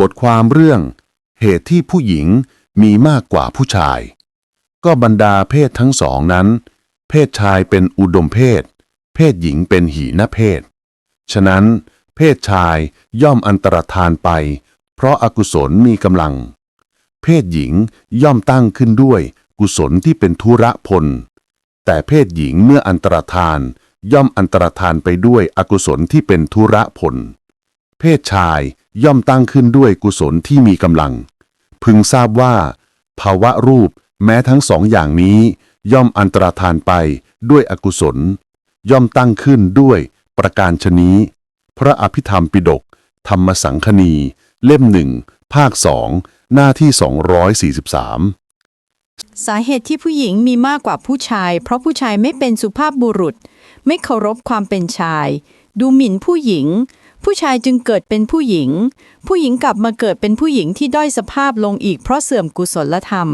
บทความเรื่อง เหตุที่ผู้หญิงมีมากกว่าผู้ชาย ก็บรรดาเพศทั้งสองนั้น เพศชายเป็นอุดมเพศ เพศหญิงเป็นหีนเพศ ฉะนั้น เพศชายย่อมอันตรธานไป เพราะอากุศลมีกำลัง เพศหญิงย่อมตั้งขึ้นด้วยกุศลที่เป็นธุระพล แต่เพศหญิงเมื่ออันตรธานย่อมอันตรธานไปด้วยอกุศลที่เป็นธุระผล เพศชาย ย่อมตั้งขึ้นด้วยกุศลที่มีกำลัง พึงทราบว่า ภาวะรูปแม้ทั้งสองอย่างนี้ ย่อมอันตรธานไปด้วยอกุศล ย่อมตั้งขึ้นด้วยประการชนี้ พระอภิธรรมปิฎกธรรมสังคณี เล่มหนึ่งภาคสองหน้าที่ 243 สาเหตุที่ผู้หญิงมีมากกว่าผู้ชาย เพราะผู้ชายไม่เป็นสุภาพบุรุษ ไม่เคารพความเป็นชาย ดูหมิ่นผู้หญิง ผู้ชายจึงเกิดเป็นผู้หญิง ผู้หญิงกลับมาเกิดเป็นผู้หญิงที่ด้อยสภาพลงอีกเพราะเสื่อมกุศลธรรม